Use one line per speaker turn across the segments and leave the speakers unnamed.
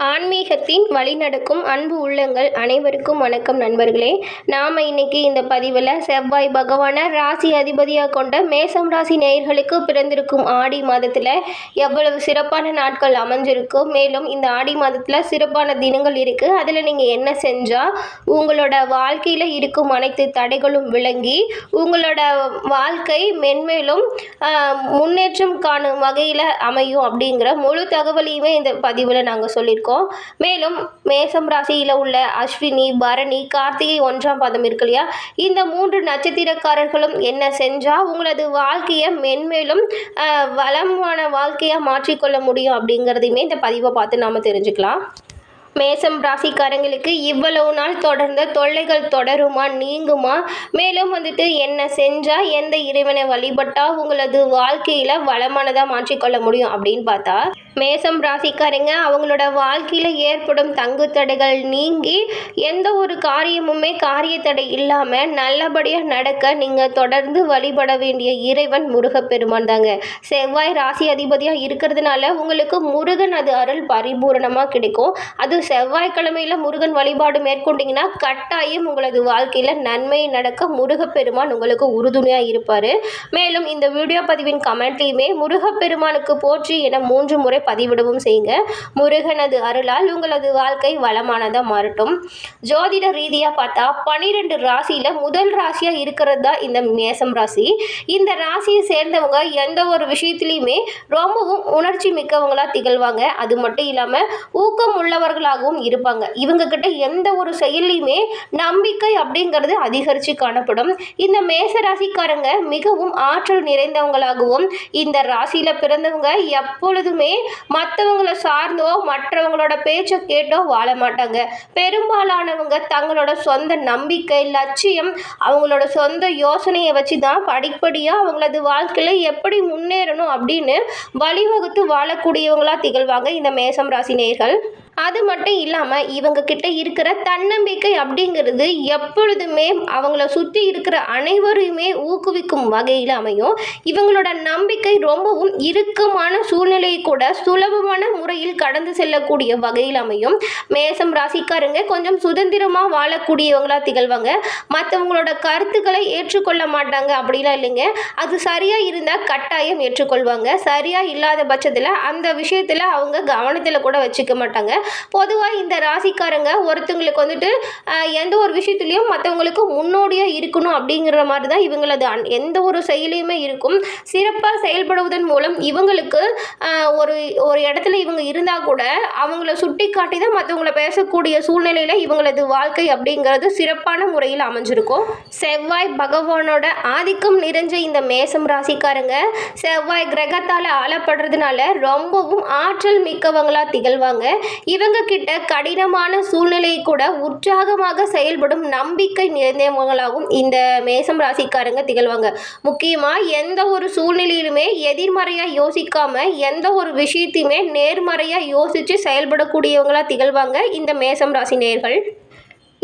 ஆன்மீகத்தின் வழிநடக்கும் அன்பு உள்ளங்கள் அனைவருக்கும் வணக்கம் நண்பர்களே. நாம் இன்னைக்கு இந்த பதிவில் செவ்வாய் பகவானை ராசி அதிபதியாக கொண்ட மேசம் ராசி நேயர்களுக்கு பிறந்திருக்கும் ஆடி மாதத்தில் எவ்வளவு சிறப்பான நாட்கள் அமைஞ்சிருக்கோ மேலும் இந்த ஆடி மாதத்தில் சிறப்பான தினங்கள் இருக்குது அதில் நீங்கள் என்ன செஞ்சால் உங்களோட வாழ்க்கையில் இருக்கும் அனைத்து தடைகளும் விளங்கி உங்களோட வாழ்க்கை மென்மேலும் முன்னேற்றம் காணும் வகையில் அமையும் அப்படிங்கிற முழு தகவலையுமே இந்த பதிவில் நாங்கள் சொல்லியிருக்கோம் மேலும் மேசம் ராசியில் உள்ள அஸ்வினி பரணி கார்த்திகை ஒன்றாம் பாதம் இருக்கு இல்லையா? இந்த மூன்று நட்சத்திரக்காரர்களும் என்ன செஞ்சால் உங்களது வாழ்க்கையை மென்மேலும் வளமான வாழ்க்கையாக மாற்றிக்கொள்ள முடியும் அப்படிங்கிறதையுமே இந்த பதிவை பார்த்து நாம் தெரிஞ்சுக்கலாம். மேசம் ராசிக்காரங்களுக்கு இவ்வளவு நாள் தொடர்ந்த தொல்லைகள் தொடருமா நீங்குமா? மேலும் வந்துட்டு என்ன செஞ்சால் எந்த இறைவனை வழிபட்டால் உங்களது வாழ்க்கையில் வளமானதாக மாற்றிக்கொள்ள முடியும் அப்படின்னு பார்த்தா மேசம் ராசிக்காரங்க அவங்களோட வாழ்க்கையில் ஏற்படும் தங்கு தடைகள் நீங்கி எந்த ஒரு காரியமுமே காரிய தடை இல்லாமல் நல்லபடியாக நடக்க நீங்கள் தொடர்ந்து வழிபட வேண்டிய இறைவன் முருகப்பெருமான் தாங்க. செவ்வாய் ராசி அதிபதியாக இருக்கிறதுனால உங்களுக்கு முருகன் அது அருள் பரிபூரணமாக கிடைக்கும். அது செவ்வாய்க்கிழமையில் முருகன் வழிபாடு மேற்கொண்டீங்கன்னா கட்டாயம் உங்களது வாழ்க்கையில் நன்மை நடக்க முருகப்பெருமான் உங்களுக்கு உறுதுணையாக இருப்பார். மேலும் இந்த வீடியோ பதிவின் கமெண்ட்லையுமே முருகப்பெருமானுக்கு போற்றி என மூன்று முறை பதிவிடவும் செய்யுங்க. முருகனது அருளால் உங்களது வாழ்க்கை வளமானதாக மாறட்டும். ஜோதிட ரீதியாக பார்த்தா பனிரெண்டு ராசியில் முதல் ராசியாக இருக்கிறது தான் இந்த மேசம் ராசி. இந்த ராசியை சேர்ந்தவங்க எந்த ஒரு விஷயத்துலையுமே ரொம்பவும் உணர்ச்சி மிக்கவங்களாக திகழ்வாங்க. அது மட்டும் இல்லாமல் ஊக்கம் உள்ளவர்களாக உள்ளவர்களாகவும் இருப்பாங்க. இவங்க கிட்ட எந்த ஒரு செயல்லையுமே நம்பிக்கை அப்படிங்கிறது அதிகரித்து காணப்படும். இந்த மேச ராசிக்காரங்க மிகவும் ஆற்றல் நிறைந்தவங்களாகவும் இந்த ராசியில் பிறந்தவங்க எப்பொழுதுமே மற்றவங்களை சார்ந்தோ மற்றவங்களோட பேச்சை கேட்டோ வாழ மாட்டாங்க. பெரும்பாலானவங்க தங்களோட சொந்த நம்பிக்கை லட்சியம் அவங்களோட சொந்த யோசனையை வச்சு தான் படிப்படியாக அவங்களது வாழ்க்கையில் எப்படி முன்னேறணும் அப்படின்னு வழிவகுத்து வாழக்கூடியவங்களாக திகழ்வாங்க இந்த மேசம் ராசி நேயர்கள். அது மட்டும் இல்லாமல் இவங்க கிட்ட இருக்கிற தன்னம்பிக்கை அப்படிங்கிறது எப்பொழுதுமே அவங்கள சுற்றி இருக்கிற அனைவரையுமே ஊக்குவிக்கும் வகையில் அமையும். இவங்களோட நம்பிக்கை ரொம்பவும் இறுக்கமான சூழ்நிலையை கூட சுலபமான முறையில் கடந்து செல்லக்கூடிய வகையில் அமையும். மேசம் ராசிக்காரங்க கொஞ்சம் சுதந்திரமாக வாழக்கூடியவங்களா திகழ்வாங்க. மற்றவங்களோட கருத்துக்களை ஏற்றுக்கொள்ள மாட்டாங்க அப்படிலாம் இல்லைங்க. அது சரியாக இருந்தால் கட்டாயம் ஏற்றுக்கொள்வாங்க. சரியாக இல்லாத பட்சத்தில் அந்த விஷயத்தில் அவங்க கவனத்தில் கூட வச்சுக்க மாட்டாங்க. பொதுவாக இந்த ராசிக்காரங்க ஒருத்தவங்களுக்கு வந்துட்டு எந்த ஒரு விஷயத்துலையும் மற்றவங்களுக்கு முன்னோடியாக இருக்கணும் அப்படிங்கிற மாதிரி தான் இவங்களது எந்த ஒரு செயலையுமே இருக்கும். சிறப்பாக செயல்படுவதன் மூலம் இவங்களுக்கு ஒரு ஒரு இடத்துல இவங்க இருந்தால் கூட அவங்கள சுட்டி காட்டி தான் மற்றவங்கள பேசக்கூடிய சூழ்நிலையில் இவங்களது வாழ்க்கை அப்படிங்கிறது சிறப்பான முறையில் அமைஞ்சிருக்கும். செவ்வாய் பகவானோட ஆதிக்கம் நிறைஞ்ச இந்த மேசம் ராசிக்காரங்க செவ்வாய் கிரகத்தால் ஆளப்படுறதுனால ரொம்பவும் ஆற்றல் மிக்கவங்களாக திகழ்வாங்க. இவங்க கிட்ட கடினமான சூழ்நிலையை கூட உற்சாகமாக செயல்படும் நம்பிக்கை நிறைந்தவங்களாகவும் இந்த மேசம் ராசிக்காரங்க திகழ்வாங்க. முக்கியமாக எந்த ஒரு சூழ்நிலையிலுமே எதிர்மறையாக யோசிக்காம எந்த ஒரு விஷயத்தையுமே நேர்மறையாக யோசித்து செயல்படக்கூடியவங்களா திகழ்வாங்க இந்த மேசம் ராசி நேர்கள்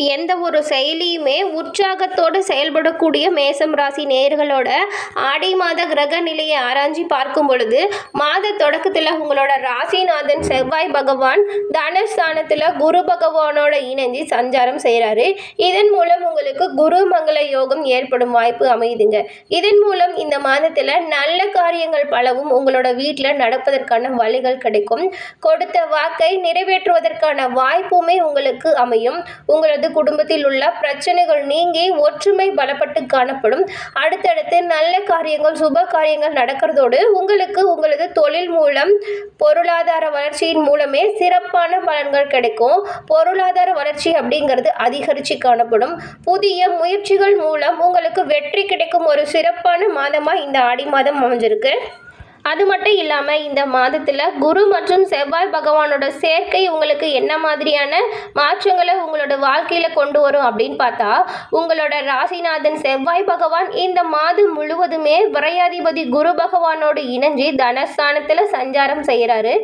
எந்த ஒரு செயலியுமே உற்சாகத்தோடு செயல்படக்கூடிய மேசம் ராசி நேர்களோட ஆடி மாத கிரக நிலையை ஆராய்ச்சி பார்க்கும் பொழுது மாத தொடக்கத்தில் உங்களோட ராசிநாதன் செவ்வாய் பகவான் தனஸ்தானத்தில் குரு பகவானோட இணைஞ்சு சஞ்சாரம் செய்கிறாரு இதன் மூலம் உங்களுக்கு குரு மங்கள யோகம் ஏற்படும் வாய்ப்பு அமையுதுங்க. இதன் மூலம் இந்த மாதத்தில் நல்ல காரியங்கள் பலவும் உங்களோட வீட்டில் நடப்பதற்கான வழிகள் கிடைக்கும். கொடுத்த வாக்கை நிறைவேற்றுவதற்கான வாய்ப்புமே உங்களுக்கு அமையும். உங்களது குடும்பத்தில் உள்ள பிரச்சனைகள் நீங்கி ஒற்றுமை பலப்பட்டு காணப்படும். அடுத்தடுத்து நல்ல காரியங்கள் சுப காரியங்கள் நடக்கிறதோடு உங்களுக்கு உங்களது தொழில் மூலம் பொருளாதார வளர்ச்சியின் மூலமே சிறப்பான பலன்கள் கிடைக்கும். பொருளாதார வளர்ச்சி அப்படிங்கிறது அதிகரித்து காணப்படும். புதிய முயற்சிகள் மூலம் உங்களுக்கு வெற்றி கிடைக்கும் ஒரு சிறப்பான மாதமாக இந்த ஆடி மாதம் அமைஞ்சிருக்கு. அது மட்டும் இல்லாமல் இந்த மாதத்தில் குரு மற்றும் செவ்வாய் பகவானோட சேர்க்கை உங்களுக்கு என்ன மாதிரியான மாற்றங்களை உங்களோட வாழ்க்கையில் கொண்டு வரும் அப்படின்னு பார்த்தா உங்களோட ராசிநாதன் செவ்வாய் பகவான் இந்த மாதம் முழுவதுமே விரையாதிபதி குரு பகவானோடு இணைஞ்சு தனஸ்தானத்தில் சஞ்சாரம் செய்கிறாரு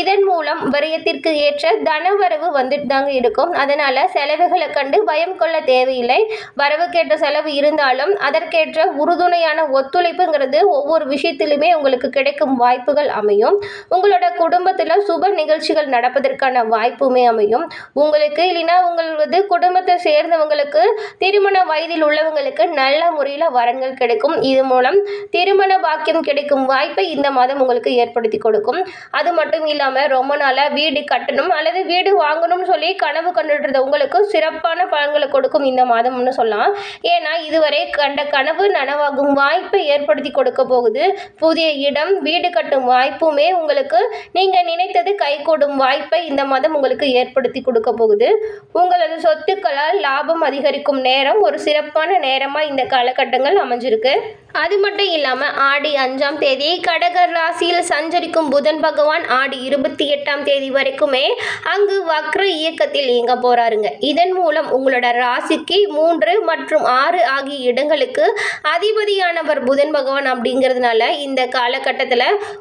இதன் மூலம் விரயத்திற்கு ஏற்ற தனவரவு வந்துட்டு தாங்க இருக்கும். அதனால் செலவுகளை கண்டு பயம் கொள்ள தேவையில்லை. வரவுக்கேற்ற செலவு இருந்தாலும் அதற்கேற்ற உறுதுணையான ஒத்துழைப்புங்கிறது ஒவ்வொரு விஷயத்திலுமே உங்களுக்கு கிடைக்கும். கிடைக்கும் வாய்ப்புகள் அமையும். உங்களோட குடும்பத்தில் சுப நிகழ்ச்சிகள் நடப்பதற்கான வாய்ப்புமே அமையும். உங்களுக்கு இல்லைன்னா உங்களது குடும்பத்தை சேர்ந்தவங்களுக்கு திருமண வயதில் உள்ளவங்களுக்கு நல்ல முறையில் வரன்கள் கிடைக்கும். இது மூலம் திருமண பாக்கியம் கிடைக்கும் வாய்ப்பை இந்த மாதம் உங்களுக்கு ஏற்படுத்தி கொடுக்கும். அது மட்டும் இல்லாமல் ரொம்ப நாளாக வீடு கட்டணும் அல்லது வீடு வாங்கணும்னு சொல்லி கனவு கண்டுட்டு உங்களுக்கு சிறப்பான பலன்களை கொடுக்கும் இந்த மாதம்னு சொல்லலாம். ஏன்னா இதுவரை கண்ட கனவு நனவாகும் வாய்ப்பை ஏற்படுத்தி கொடுக்க போகுது. புதிய இடம் வீடு கட்டும் வாய்ப்புமே உங்களுக்கு நீங்கள் நினைத்தது கைகூடும் வாய்ப்பை இந்த மாதம் உங்களுக்கு ஏற்படுத்தி கொடுக்க போகுது. உங்களது சொத்துக்களால் லாபம் அதிகரிக்கும் நேரம் ஒரு சிறப்பான நேரமாக இந்த காலகட்டங்கள் அமைஞ்சிருக்கு. அது மட்டும் இல்லாமல் ஆடி அஞ்சாம் தேதி கடக ராசியில் சஞ்சரிக்கும் புதன் பகவான் ஆடி இருபத்தி எட்டாம் தேதி வரைக்குமே அங்கு வக்ர இயக்கத்தில் இயங்க போகிறாருங்க இதன் மூலம் உங்களோட ராசிக்கு மூன்று மற்றும் ஆறு ஆகிய இடங்களுக்கு அதிபதியானவர் புதன் பகவான் அப்படிங்கிறதுனால இந்த காலகட்டத்தில்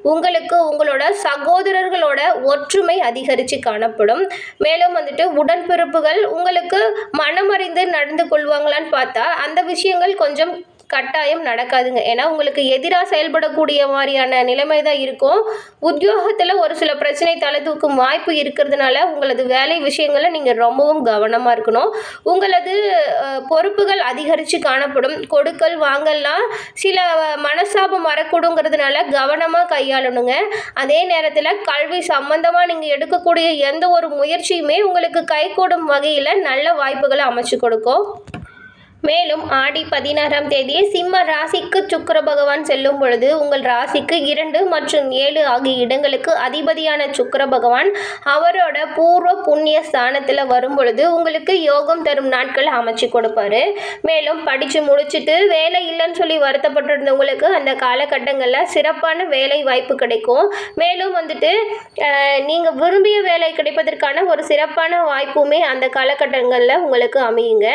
உங்களுக்கு உங்களோட சகோதரர்களோட ஒற்றுமை அதிகரித்து காணப்படும். மேலும் வந்துட்டு உடன்பிறப்புகள் உங்களுக்கு மனமறிந்து நடந்து கொள்வாங்களான்னு பார்த்தா அந்த விஷயங்கள் கொஞ்சம் கட்டாயம் நடக்காதுங்க. ஏன்னா உங்களுக்கு எதிராக செயல்படக்கூடிய மாதிரியான நிலைமை தான் இருக்கும். உத்தியோகத்தில் ஒரு சில பிரச்சனை தலை தூக்கும் வாய்ப்பு இருக்கிறதுனால உங்களது வேலை விஷயங்களை நீங்கள் ரொம்பவும் கவனமாக இருக்கணும். உங்களது பொறுப்புகள் அதிகரித்து காணப்படும். கொடுக்கல் வாங்கல்லாம் சில மனசாபம் வரக்கூடுங்கிறதுனால கவனமாக கையாளணுங்க. அதே நேரத்தில் கல்வி சம்பந்தமாக நீங்கள் எடுக்கக்கூடிய எந்த ஒரு முயற்சியுமே உங்களுக்கு கைகூடும் வகையில் நல்ல வாய்ப்புகளை அமைச்சு கொடுக்கும். மேலும் ஆடி பதினாறாம் தேதி சிம்ம ராசிக்கு சுக்கர பகவான் செல்லும் பொழுது உங்கள் ராசிக்கு இரண்டு மற்றும் ஏழு ஆகிய இடங்களுக்கு அதிபதியான சுக்கர பகவான் அவரோட பூர்வ புண்ணிய ஸ்தானத்தில் வரும் பொழுது உங்களுக்கு யோகம் தரும் நாட்கள் அமைச்சு கொடுப்பாரு. மேலும் படித்து முடிச்சுட்டு வேலை இல்லைன்னு சொல்லி வருத்தப்பட்டிருந்தவங்களுக்கு அந்த காலகட்டங்களில் சிறப்பான வேலை வாய்ப்பு கிடைக்கும். மேலும் வந்துட்டு நீங்கள் விரும்பிய வேலை கிடைப்பதற்கான ஒரு சிறப்பான வாய்ப்புமே அந்த காலகட்டங்களில் உங்களுக்கு அமையுங்க.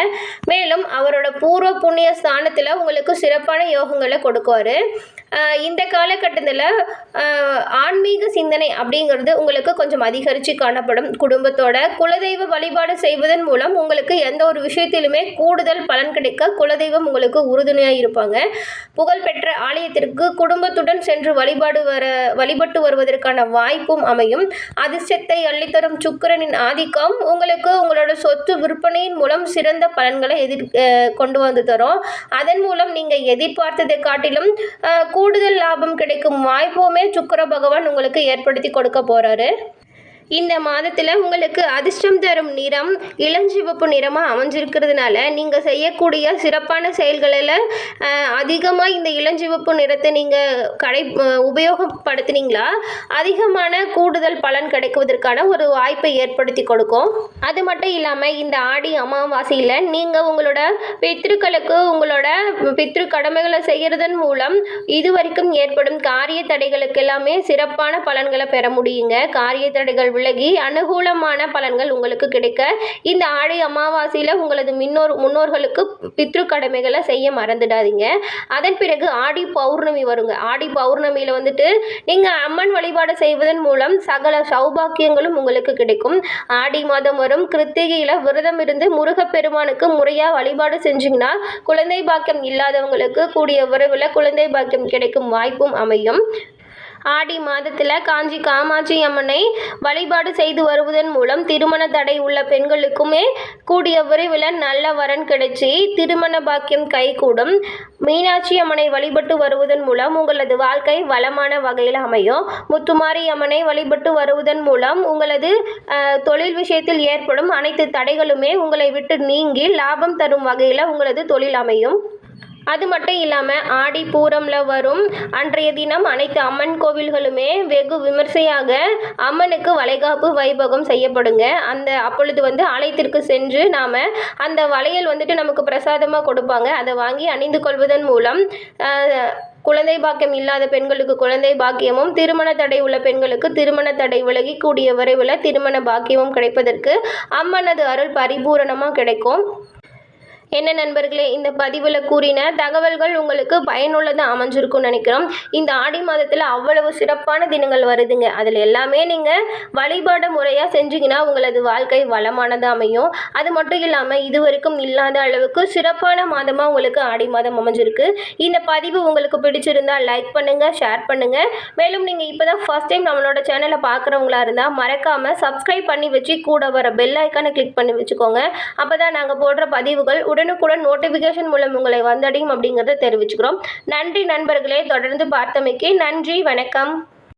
மேலும் அவரோட பூர்வ புண்ணிய ஸ்தானத்தில் உங்களுக்கு சிறப்பான யோகங்களை கொடுக்குவார். இந்த காலகட்டத்தில் ஆன்மீக சிந்தனை அப்படிங்கிறது உங்களுக்கு கொஞ்சம் அதிகரித்து காணப்படும். குடும்பத்தோட குலதெய்வ வழிபாடு செய்வதன் மூலம் உங்களுக்கு எந்த ஒரு விஷயத்திலுமே கூடுதல் பலன் கிடைக்க குலதெய்வம் உங்களுக்கு உறுதுணையாக இருப்பாங்க. புகழ்பெற்ற ஆலயத்திற்கு குடும்பத்துடன் சென்று வழிபாடு வர வழிபட்டு வருவதற்கான வாய்ப்பும் அமையும். அதிர்ஷ்டத்தை அள்ளித்தரும் சுக்கரனின் ஆதிக்கம் உங்களுக்கு உங்களோட சொத்து விற்பனையின் மூலம் சிறந்த பலன்களை எதிர் கொண்டு வந்து தரும். அதன் மூலம் நீங்கள் எதிர்பார்த்ததை காட்டிலும் கூடுதல் லாபம் கிடைக்கும் வாய்ப்புமே சுக்கர பகவான் உங்களுக்கு ஏற்படுத்தி கொடுக்க போகிறாரு இந்த மாதத்தில் உங்களுக்கு அதிர்ஷ்டம் தரும் நிறம் இளஞ்சிவப்பு நிறமாக அமைஞ்சிருக்கிறதுனால நீங்கள் செய்யக்கூடிய சிறப்பான செயல்களில் அதிகமாக இந்த இளஞ்சிவப்பு நிறத்தை நீங்கள் கடை உபயோகப்படுத்தினீங்களா உபயோகப்படுத்துனீங்களா? அதிகமான கூடுதல் பலன் கிடைக்குவதற்கான ஒரு வாய்ப்பை ஏற்படுத்தி கொடுக்கும். அது மட்டும் இல்லாமல் இந்த ஆடி அமாவாசையில் நீங்கள் உங்களோட பித்ருக்களுக்கு உங்களோட பித்ரு கடமைகளை செய்கிறதன் மூலம் இதுவரைக்கும் ஏற்படும் காரிய தடைகளுக்கு எல்லாமே சிறப்பான பலன்களை பெற முடியுங்க. காரிய தடைகள் விலகி அனுகூலமான பலன்கள் உங்களுக்கு கிடைக்க இந்த ஆடி அமாவாசையில் உங்களது முன்னோர் முன்னோர்களுக்கு பித்ரு கடமைகளை செய்ய மறந்துடாதீங்க. அதன் பிறகு ஆடி பௌர்ணமி வருங்க. ஆடி பௌர்ணமியில் வந்துட்டு நீங்கள் அம்மன் வழிபாடு செய்வதன் மூலம் சகல சௌபாக்கியங்களும் உங்களுக்கு கிடைக்கும். ஆடி மாதம் வரும். கிருத்திகையில் விரதம் இருந்து முருகப்பெருமானுக்கு முறையாக வழிபாடு செஞ்சீங்கன்னா குழந்தை பாக்கியம் இல்லாதவங்களுக்கு கூடிய விரைவில் குழந்தை பாக்கியம் கிடைக்கும் வாய்ப்பும் அமையும். ஆடி மாதத்தில் காஞ்சி காமாட்சி அம்மனை வழிபாடு செய்து வருவதன் மூலம் திருமண தடை உள்ள பெண்களுக்குமே கூடிய விரைவில் நல்ல வரன் கிடைச்சி திருமண பாக்கியம் கைகூடும். மீனாட்சி அம்மனை வழிபட்டு வருவதன் மூலம் உங்களது வாழ்க்கை வளமான வகையில் அமையும். முத்துமாரி அம்மனை வழிபட்டு வருவதன் மூலம் உங்களது தொழில் விஷயத்தில் ஏற்படும் அனைத்து தடைகளுமே உங்களை விட்டு நீங்கி லாபம் தரும் வகையில் உங்களது தொழில் அமையும். அது மட்டும் இல்லாமல் ஆடி பூரமில் வரும். அன்றைய தினம் அனைத்து அம்மன் கோவில்களுமே வெகு விமர்சையாக அம்மனுக்கு வளைகாப்பு வைபோகம் செய்யப்படுங்க. அந்த அப்பொழுது வந்து ஆலயத்திற்கு சென்று நாம் அந்த வளையல் வந்துட்டு நமக்கு பிரசாதமாக கொடுப்பாங்க. அதை வாங்கி அணிந்து கொள்வதன் மூலம் குழந்தை பாக்கியம் இல்லாத பெண்களுக்கு குழந்தை பாக்கியமும் திருமண தடை உள்ள பெண்களுக்கு திருமண தடை விலகி கூடிய விரைவில் திருமண பாக்கியமும் கிடைப்பதற்கு அம்மனது அருள் பரிபூரணமாக கிடைக்கும். என்ன நண்பர்களே இந்த பதிவில் கூறின தகவல்கள் உங்களுக்கு பயனுள்ளதாக அமைஞ்சிருக்கும்னு நினைக்கிறோம். இந்த ஆடி மாதத்தில் அவ்வளவு சிறப்பான தினங்கள் வருதுங்க. அதில் எல்லாமே நீங்கள் வழிபாடு முறையாக செஞ்சீங்கன்னா உங்களது வாழ்க்கை வளமானதாக அமையும். அது மட்டும் இல்லாமல் இது வரைக்கும் இல்லாத அளவுக்கு சிறப்பான மாதமாக உங்களுக்கு ஆடி மாதம் அமைஞ்சிருக்கு. இந்த பதிவு உங்களுக்கு பிடிச்சிருந்தா லைக் பண்ணுங்கள் ஷேர் பண்ணுங்கள் மேலும் நீங்கள் இப்போ தான் ஃபஸ்ட் டைம் நம்மளோட சேனலை பார்க்குறவங்களா இருந்தால் மறக்காமல் சப்ஸ்கிரைப் பண்ணி வச்சு கூட வர பெல் ஐக்கானை கிளிக் பண்ணி வச்சுக்கோங்க. அப்போ தான் நாங்கள் போடுற பதிவுகள் உடனுக்குடன் நோட்டிஃபிகேஷன் மூலம் உங்களை வந்தடையும் அப்படிங்கிறத தெரிவிச்சுக்கிறோம். நன்றி நண்பர்களே தொடர்ந்து பார்த்தமைக்கு நன்றி வணக்கம்.